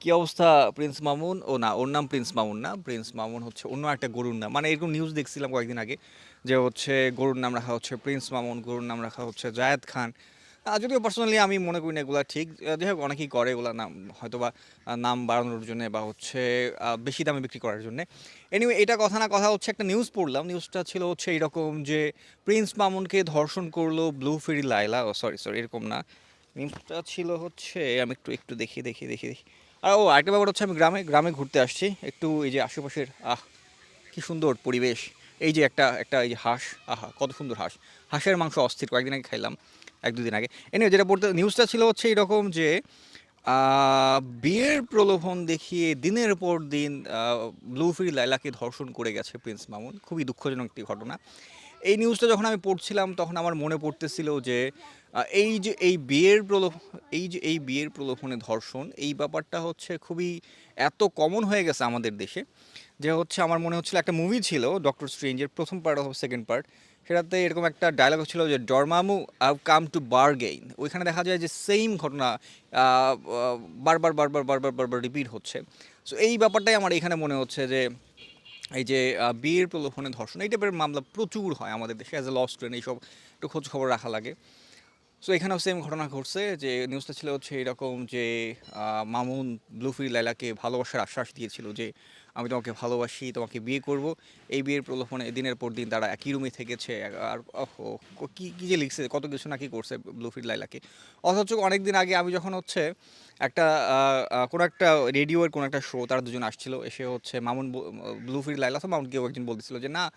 কি অবস্থা প্রিন্স মামুন? ও না, ওর নাম প্রিন্স মামুন না। প্রিন্স মামুন হচ্ছে অন্য একটা গরুর নাম। মানে এরকম নিউজ দেখছিলাম কয়েকদিন আগে যে হচ্ছে গরুর নাম রাখা হচ্ছে প্রিন্স মামুন, গরুর নাম রাখা হচ্ছে জায়েদ খান। যদিও পার্সোনালি আমি মনে করি না এগুলো ঠিক। যাই হোক, অনেকেই করে এগুলো নাম হয়তো বা নাম বাড়ানোর জন্য বা হচ্ছে বেশি দামে বিক্রি করার জন্য। এনিওয়ে এটা কথা না কথা হচ্ছে একটা নিউজ পড়লাম। নিউজটা ছিল হচ্ছে এরকম যে প্রিন্স মামুনকে ধর্ষণ করল ব্লু ফেরি লাইলা ও সরি সরি এরকম না। নিউজটা ছিল হচ্ছে, আমি একটু একটু দেখি দেখি দেখি দেখি। আর ও আরেকটা ব্যাপার হচ্ছে আমি গ্রামে গ্রামে ঘুরতে আসছি। একটু এই যে আশেপাশের, আহ, কি সুন্দর পরিবেশ। এই যে একটা একটা এই যে হাঁস, আহা, কত সুন্দর হাঁস। হাঁসের মাংস অস্থির, কয়েকদিন আগে খাইলাম, এক দুদিন আগে। এনে যেটা পড়তে নিউজটা ছিল হচ্ছে এরকম যে বিয়ের প্রলোভন দেখিয়ে দিনের পর দিন ব্লুফিরি লাইলাকে ধর্ষণ করে গেছে প্রিন্স মামুন। খুবই দুঃখজনক একটি ঘটনা। এই নিউজটা যখন আমি পড়ছিলাম, তখন আমার মনে পড়তেছিল যে এই যে এই বিয়ের প্রলোভ, এই যে এই বিয়ের প্রলোভনে ধর্ষণ, এই ব্যাপারটা হচ্ছে খুবই এত কমন হয়ে গেছে আমাদের দেশে যে হচ্ছে আমার মনে হচ্ছিল একটা মুভি ছিল ডক্টর স্ট্রেঞ্জের প্রথম পার্ট অথবা সেকেন্ড পার্ট সেটাতে এরকম একটা ডায়লগ ছিল যে ডরমামু আই কাম টু বারগেইন ওইখানে দেখা যায় যে সেম ঘটনা বারবার বারবার বারবার বারবার রিপিট হচ্ছে। সো এই ব্যাপারটাই আমার এখানে মনে হচ্ছে যে এই যে বিয়ের প্রলোভনে ধর্ষণ এই টাইপের মামলা প্রচুর হয় আমাদের দেশে অ্যাজ এ লস ট্রেন এইসব একটু খোঁজ খবর রাখা লাগে। সো এখানেও সেম ঘটনা ঘটছে যে নিউজটা ছিল হচ্ছে এরকম যে মামুন ব্লুফির লাইলাকে ভালোবাসার আশ্বাস দিয়েছিল যে আমি তোমাকে ভালোবাসি, তোমাকে বিয়ে করব। এই বিয়ের প্রলোভনে দিনের পর দিন তারা একই রুমে থেকেছে। আর ক- কি যে লিখছে, কত কিছু নাকি করছে ব্লুফিরি লাইলাকে অথচ অনেক দিন আগে আমি যখন হচ্ছে একটা কোনো একটা রেডিওর কোনো একটা শো তারা দুজন আসছিল, এসে হচ্ছে মামুন ব্লুফিরি লাইলা তো মামুন কেউ একজন বলতেছিল যে, না,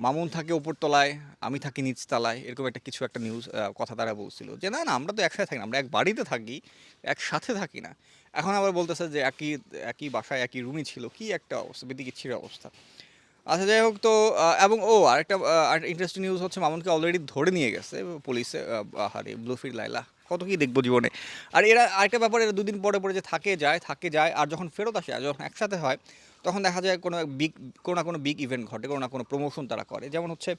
মামুন থাকে ওপর তলায়, আমি থাকি নিচ তলায়। এরকম একটা কিছু একটা নিউজ কথা তারা বলছিল। যে, না না, আমরা তো একসাথে থাকি না, আমরা এক বাড়িতে থাকি, একসাথে থাকি না। এখন আবার বলতেছে যে একই একই বাসায় একই রুমই ছিল। কি একটা অবস্থা, বিদিকিচ্ছির অবস্থা। আচ্ছা যাই হোক, তো এবং, ও, আরেকটা ইন্টারেস্টিং নিউজ হচ্ছে মামুনকে অলরেডি ধরে নিয়ে গেছে পুলিশে হারে, ব্লুফির লাইলা কত কি দেখব জীবনে। আর এরা, আরেকটা ব্যাপার, এরা দুদিন পরে পরে যে থাকে, যায় থাকে, যায়, আর যখন ফেরত আসে, আর যখন একসাথে হয়, তখন দেখা যায় কোনো বিগ কোনো না কোনো বিগ ইভেন্ট ঘটে, কোনো না কোনো প্রমোশন তারা করে। যেমন হচ্ছে,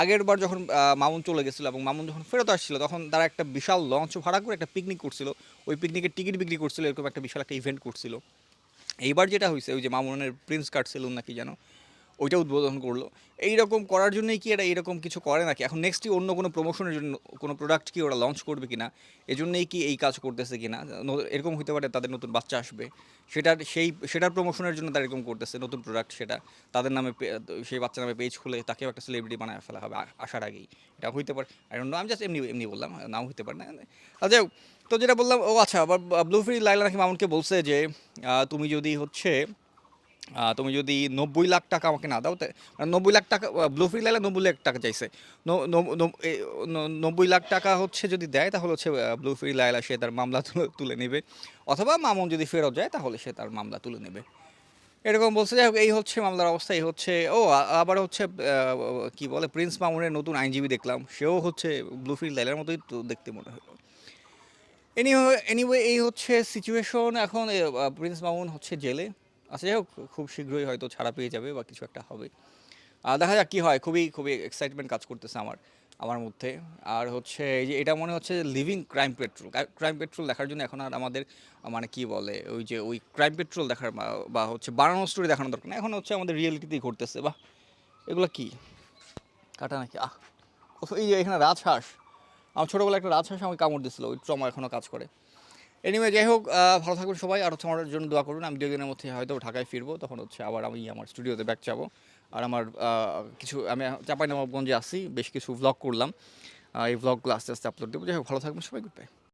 আগের বার যখন মামুন চলে গেছিল এবং মামুন যখন ফেরত আসছিল, তখন তারা একটা বিশাল লঞ্চ ভাড়া করে একটা পিকনিক করছিল। ওই পিকনিকের টিকিট বিক্রি করছিল, এরকম একটা বিশাল একটা ইভেন্ট করছিল। এইবার যেটা হয়েছে ওই যে মামুনের প্রিন্স কার্ড সেলুন নাকি যেন ওইটা উদ্বোধন করল। এইরকম করার জন্যই কি এরা এরকম কিছু করে নাকি? এখন নেক্সটই অন্য কোনো প্রমোশনের জন্য কোনো প্রোডাক্ট কি ওরা লঞ্চ করবে কিনা? এজন্যই কি এই কাজ করতেছে কিনা? এরকম হতে পারে তাদের নতুন বাচ্চা আসবে। সেটার, সেই, সেটার প্রমোশনের জন্য তারা এরকম করতেছে, নতুন প্রোডাক্ট সেটা। তাদের নামে সেই বাচ্চার নামে পেজ খুলে তাকেও একটা সেলিব্রিটি বানায় ফেলা হবে আসার আগেই। এটা হইতে পারে আমি জাস্ট এমনি এমনি বললাম, নাও হইতে পারে না। আচ্ছা তো যেটা বললাম, ও আচ্ছা আবার ব্লুফ্রি লাইলা নাকি মামুনকে বলছে যে তুমি যদি হচ্ছে তুমি যদি নব্বই লাখ টাকা আমাকে না দাও মানে নব্বই লাখ টাকা ব্লুফ্রি লাইলা নব্বই লাখ টাকা চাইছে। নব্বই লাখ টাকা হচ্ছে যদি দেয়, তাহলে হচ্ছে ব্লুফ্রি লাইলা সে তার মামলা তুলে নেবে। অথবা মামুন যদি ফেরত যায়, তাহলে সে তার মামলা তুলে নেবে। এরকম বলছে, যাই হোক, এই হচ্ছে মামলার অবস্থা, এই হচ্ছে, ও আবার হচ্ছে কি বলে প্রিন্স মামুনের নতুন আইনজীবী দেখলাম, সেও হচ্ছে ব্লুফিল লাইলার মতোই তো দেখতে মনে হলো এনিওয়ে এনিওয়ে এই হচ্ছে সিচুয়েশন এখন প্রিন্স মামুন হচ্ছে জেলে। আচ্ছা যাই হোক, খুব শীঘ্রই হয়তো ছাড়া পেয়ে যাবে বা কিছু একটা হবে। আর দেখা যাক কী হয়, খুবই খুবই এক্সাইটমেন্ট কাজ করতেছে আমার আমার মধ্যে। আর হচ্ছে এই যে এটা মনে হচ্ছে living crime patrol crime patrol দেখার জন্য এখন আর আমাদের মানে কি বলে, ওই যে ওই ক্রাইম পেট্রোল দেখার বা- বা হচ্ছে বানানো স্টোরি দেখানো দরকার না এখন হচ্ছে আমাদের রিয়েলিটিতেই ঘটতেছে, বাহ! এগুলো কি? কাটা নাকি? আহ! এই যে এখানে রাজহাঁস। আমার ছোটোবেলা একটা রাজহাঁস আমাকে কামড় দিছিল ওই ট্রমা এখনও কাজ করে। এনিওয়ে যাই হোক ভালো থাকবেন সবাই, আর হচ্ছে আমার জন্য দোয়া করুন। আমি দুই দিনের মধ্যে হয়তো ঢাকায় ফিরবো, তখন হচ্ছে আবার আমি আমার স্টুডিওতে ব্যাক যাব। আর আমার কিছু, আমি চাপাই নবাবগঞ্জে আসি বেশ কিছু ভ্লগ করলাম। এই ভ্লগগুলো আস্তে আস্তে আপলোড দেবো। যাই হোক ভালো থাকবেন সবাই গুড বাই